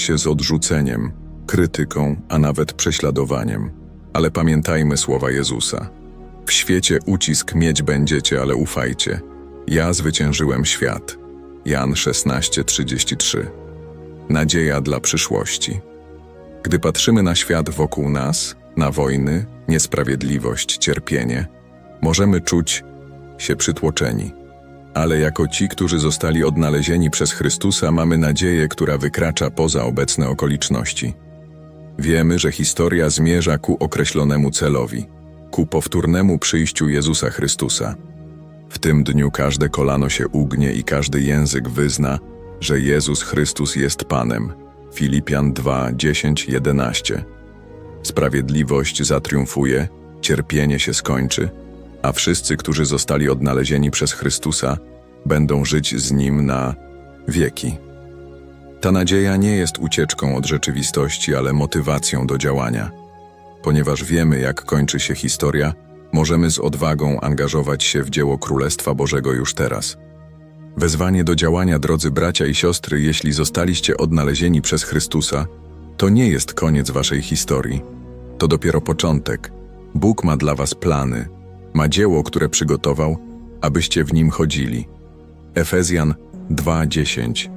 się z odrzuceniem, krytyką, a nawet prześladowaniem. Ale pamiętajmy słowa Jezusa. W świecie ucisk mieć będziecie, ale ufajcie. Ja zwyciężyłem świat. Jan 16:33. Nadzieja dla przyszłości. Gdy patrzymy na świat wokół nas, na wojny, niesprawiedliwość, cierpienie, możemy czuć się przytłoczeni. Ale jako ci, którzy zostali odnalezieni przez Chrystusa, mamy nadzieję, która wykracza poza obecne okoliczności. Wiemy, że historia zmierza ku określonemu celowi, ku powtórnemu przyjściu Jezusa Chrystusa. W tym dniu każde kolano się ugnie i każdy język wyzna, że Jezus Chrystus jest Panem. Filipian 2, 10, 11. Sprawiedliwość zatriumfuje, cierpienie się skończy, a wszyscy, którzy zostali odnalezieni przez Chrystusa, będą żyć z Nim na wieki. Ta nadzieja nie jest ucieczką od rzeczywistości, ale motywacją do działania. Ponieważ wiemy, jak kończy się historia, możemy z odwagą angażować się w dzieło Królestwa Bożego już teraz. Wezwanie do działania, drodzy bracia i siostry, jeśli zostaliście odnalezieni przez Chrystusa, to nie jest koniec waszej historii. To dopiero początek. Bóg ma dla was plany, ma dzieło, które przygotował, abyście w nim chodzili. Efezjan 2:10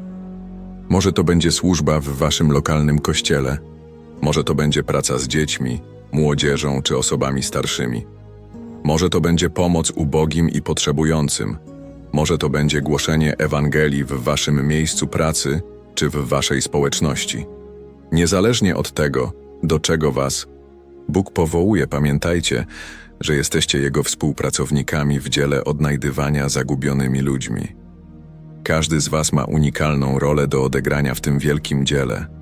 Może to będzie służba w waszym lokalnym kościele, może to będzie praca z dziećmi, młodzieżą czy osobami starszymi. Może to będzie pomoc ubogim i potrzebującym. Może to będzie głoszenie Ewangelii w waszym miejscu pracy czy w waszej społeczności. Niezależnie od tego, do czego was Bóg powołuje, pamiętajcie, że jesteście Jego współpracownikami w dziele odnajdywania zagubionymi ludźmi. Każdy z was ma unikalną rolę do odegrania w tym wielkim dziele.